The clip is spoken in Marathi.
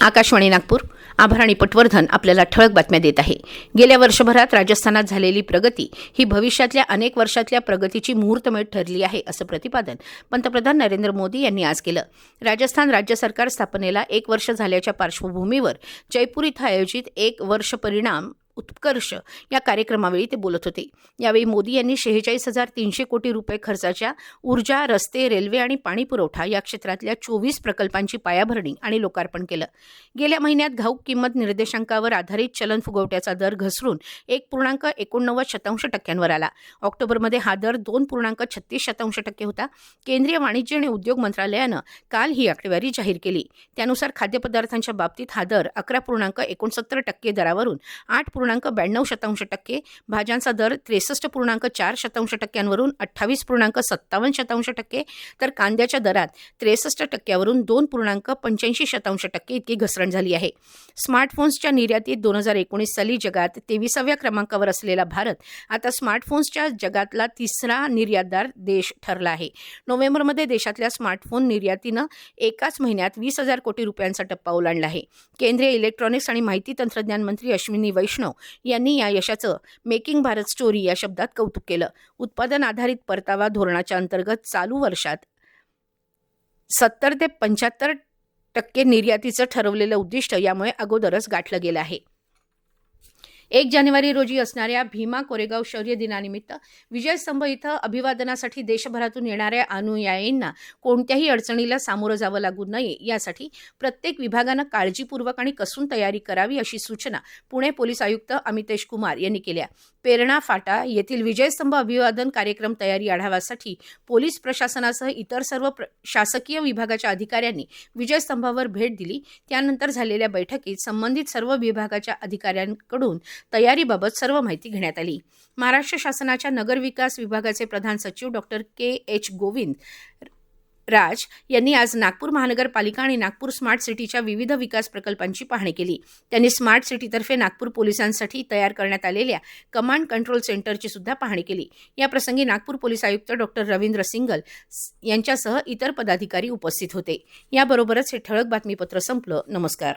आकाशवाणी नागपूर. आभराणी पटवर्धन आपल्याला ठळक बातम्या देत आहे. गेल्या वर्षभरात राजस्थानात झालेली प्रगती ही भविष्यातल्या अनेक वर्षातल्या प्रगतीची मुहूर्तमेढ ठरली आहे असं प्रतिपादन पंतप्रधान नरेंद्र मोदी यांनी आज केलं. राजस्थान राज्य सरकार स्थापनेला एक वर्ष झाल्याच्या पार्श्वभूमीवर जयपूर इथं आयोजित एक वर्ष परिणाम उत्कर्ष या कार्यक्रमावेळी ते बोलत होते. यावेळी मोदी यांनी शेहेचाळीस हजार तीनशे कोटी रुपये खर्चाच्या ऊर्जा रस्ते रेल्वे आणि पाणी पुरवठा या क्षेत्रातल्या चोवीस प्रकल्पांची पायाभरणी आणि लोकार्पण केलं. गेल्या महिन्यात घाऊक किंमत निर्देशांकावर आधारित चलन फुगवट्याचा दर घसरून एक पूर्णांक एकोणनव्वद शतांश टक्क्यांवर आला. ऑक्टोबरमध्ये हा दर दोन पूर्णांक छत्तीस शतांश टक्के होता. केंद्रीय वाणिज्य आणि उद्योग मंत्रालयानं काल ही आकडेवारी जाहीर केली. त्यानुसार खाद्यपदार्थांच्या बाबतीत हा दर अकरा पूर्णांक एकोणसत्तर टक्के दरावरून आठ पूर्णांक पूर्णांक ब्याण्णव शतांश टक्के भाज्यांचा दर त्रेसष्ट पूर्णांक चार शतांश टक्क्यांवरून अठ्ठावीस पूर्णांक सत्तावन्न शतांश टक्के तर कांद्याच्या दरात त्रेसष्ट टक्क्यावरून दोन पूर्णांक पंच्याऐंशी शतांश टक्के इतकी घसरण झाली आहे. स्मार्टफोन्सच्या निर्यातीत दोन हजार एकोणीस साली जगात तेविसाव्या क्रमांकावर असलेला भारत आता स्मार्टफोन्सच्या जगातला तिसरा निर्यातदार देश ठरला आहे. नोव्हेंबरमध्ये देशातल्या स्मार्टफोन निर्यातीनं एकाच महिन्यात वीस हजार कोटी रुपयांचा टप्पा ओलांडला आहे. केंद्रीय इलेक्ट्रॉनिक्स आणि माहिती तंत्रज्ञान मंत्री अश्विनी वैष्णव यांनी या यशाचं मेकिंग भारत स्टोरी या शब्दात कौतुक केलं. उत्पादन आधारित परतावा धोरणाच्या अंतर्गत चालू वर्षात सत्तर ते पंच्याहत्तर टक्के निर्यातीचं ठरवलेलं उद्दिष्ट यामुळे अगोदरच गाठलं गेलं आहे. एक जानेवारी रोजी असणाऱ्या भीमा कोरेगाव शौर्य दिनानिमित्त विजयस्तंभ इथं अभिवादनासाठी देशभरातून येणाऱ्या अनुयायींना कोणत्याही अडचणीला सामोरं जावं लागू नये यासाठी प्रत्येक विभागानं काळजीपूर्वक आणि कसून तयारी करावी अशी सूचना पुणे पोलीस आयुक्त अमितेश कुमार यांनी केल्या. पेरणा फाटा येथील विजयस्तंभ अभिवादन कार्यक्रम तयारी आढाव्यासाठी पोलीस प्रशासनासह इतर सर्व प्र शासकीय विभागाच्या अधिकाऱ्यांनी विजयस्तंभावर भेट दिली. त्यानंतर झालेल्या बैठकीत संबंधित सर्व विभागाच्या अधिकाऱ्यांकडून तयारीबाबत सर्व माहिती घेण्यात आली. महाराष्ट्र शासनाच्या नगरविकास विभागाचे प्रधान सचिव doctor K. H. Govind Raj यांनी आज नागपूर महानगरपालिका आणि नागपूर स्मार्ट सिटीच्या विविध विकास प्रकल्पांची पाहणी केली. त्यांनी स्मार्ट सिटीतर्फे नागपूर पोलिसांसाठी तयार करण्यात आलेल्या कमांड कंट्रोल सेंटरची सुद्धा पाहणी केली. या प्रसंगी नागपूर पोलीस आयुक्त डॉक्टर रवींद्र सिंगल यांच्यासह इतर पदाधिकारी उपस्थित होते. याबरोबरच हे ठळक बातमीपत्र संपलं. नमस्कार.